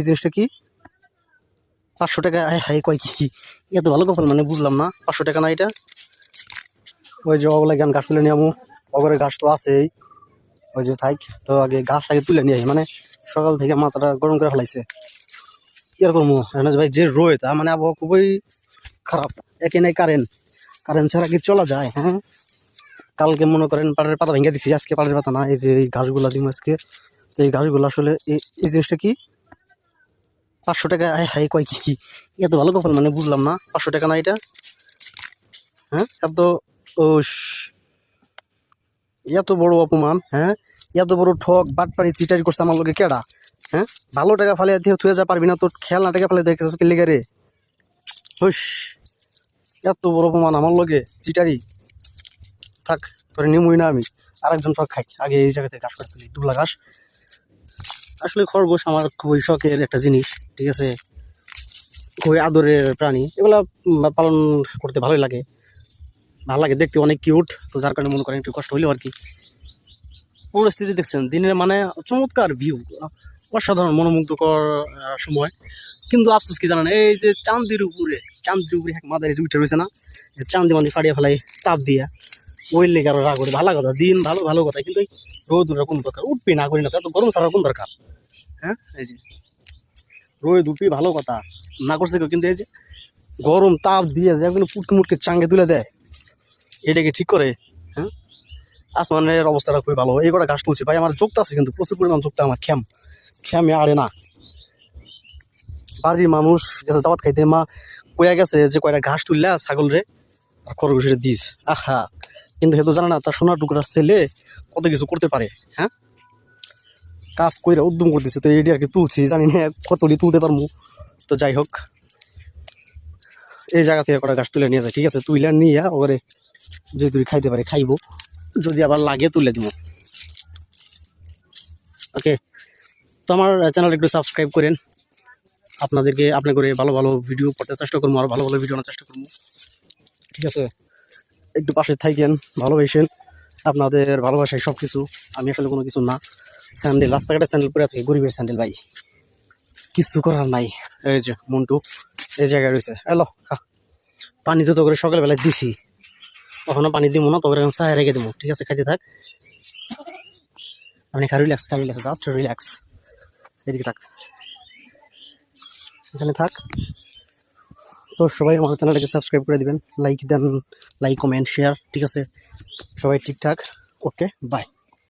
এই জিনিসটা কি? পাঁচশো টাকা হাই কয় কি? এত ভালো কপাল মানে বুঝলাম না। পাঁচশো টাকা না এটা? ওই যে ওগুলা জ্ঞান গাছ তুলে নিয়ে আমু। অগরে গাছ তো আছেই। ওই যে থাক, তো আগে গাছ আগে তুলে নিয়ে মানে সকাল থেকে মাথাটা গরম করে ফেলাইছে। এখানে ভাই যে রোদ তা মানে আবহাওয়া খুবই খারাপ। একে নাই কারেন্ট কারেন্ট ছাড়া কি চলা যায় হ্যাঁ? কালকে মনে করেন পাড়ের পাতা ভেঙে দিছি, আজকে পাড়ের পাতা না। এই যে এই ঘাসগুলা দিম আজকে। তো এই ঘাসগুলো আসলে এই জিনিসটা কি? পাঁচশো টাকা হাই কয় কি এত ভালো কপাল মানে বুঝলাম না। পাঁচশো টাকা না এটা? হ্যাঁ এত ও এত বড় অপমান হ্যাঁ? এত বড় ঠক বাটপাড়ি, চিটারি করছে আমার লোকে কেডা? হ্যাঁ? ভালো টাকা ফালে দিয়ে থুয়ে যা পারবি না, তোর খেয়াল না টাকা ফালে দেখে লেগে রে? হুস এত বড় অপমান আমার লোকে চিটারি। থাক, তোরে নিমুই না আমি। আরেকজন ঠক খাই। আগে এই জায়গা থেকে ঘাস করে তুলি দুবলা ঘাস। আসলে খরগোশ আমার খুবই শখের একটা জিনিস, ঠিক আছে? খুবই আদরের প্রাণী। এগুলা পালন করতে ভালোই লাগে। ভালো লাগে দেখতে, অনেক কিউট তো যার কারণে মনে করেন একটু কষ্ট হইলেও আর কি। পরিস্থিতি দেখছেন, দিনের মানে চমৎকার ভিউ অসাধারণ, মনোমুগ্ধকর সময়। কিন্তু আফসোস কি জানেন, এই যে চান্দির উপরে চান্দির উপরে এক মাদারি উঠে রয়েছে না? এই চান্দি মান্দি ফাড়িয়ে ফেলাই তাপ দিয়া। ওই লেগে আরও রাগ করে। ভালো কথা, দিন ভালো ভালো কথা। কিন্তু রোদ কোন দরকার, উঠবি না, করি না। এত গরম ছাড়ার কোন দরকার? হ্যাঁ? এই যে। ভালো কথা। না করছে কেউ, কিন্তু এই যে গরম তাপ দিয়ে যে একদম পুটকে মুটকে চাঙ্গে তুলে দেয় এটাকে ঠিক করে? হ্যাঁ? আসমানের অবস্থাটা খুবই ভালো। এই কটা ঘাস তুলছি। ভাই, আমার যোগতা আছে কিন্তু প্রচুর পরিমাণ যোগতা আমার খ্যাম। খ্যামে আরে না। বাড়ির মানুষ গেছে দাওয়াত খাইতে। মা কয়া গেছে যে কয়টা ঘাস তুললা ছাগল রে, আর খরগোশের দিস। আহা। কিন্তু হেতু জানে না, তার সোনার টুকরার ছেলে কত কিছু করতে পারে। হ্যাঁ? কাজ কইরা উদ্যম করতেছে, তো এটি আর কি তুলছি, জানি না কতটি তুলতে পারব। তো যাই হোক, এই জায়গা থেকে কটা গাছ তুলে নিয়ে যায়, ঠিক আছে? তুইলে নিয়ে ওরে যে তুই খাইতে পারে, খাইবো। যদি আবার লাগে তুলে দিব। ওকে তো আমার চ্যানেল একটু সাবস্ক্রাইব করেন। আপনাদেরকে, আপনি করে ভালো ভালো ভিডিও করতে চেষ্টা করব, আর ভালো ভালো ভিডিও চেষ্টা করব। ঠিক আছে? একটু পাশে থাকেন, ভালোবাসেন। আপনাদের ভালোবাসায় সব কিছু আমি আসলে কোনো কিছু না। স্যান্ডেল, রাস্তাঘাটে স্যান্ডেল পরে থাকে, গরিবের স্যান্ডেল ভাই। কিছু করার নাই। এই যে মন্টু, এই জায়গায় রয়েছে। খা। পানি তো তো করে সকালবেলায় দিছি। কখনো পানি দিব না তবে এখন চায় রেখে দেবো ঠিক আছে, খাইতে থাক। আপনি খা রিল্যাক্স খা রিল্যাক্স জাস্ট রিল্যাক্স এদিকে থাক। এখানে থাক। তো সবাই আমার চ্যানেলটাকে সাবস্ক্রাইব করে দিবেন। লাইক দেন লাইক কমেন্ট শেয়ার ঠিক আছে? সবাই ঠিকঠাক? Okay bye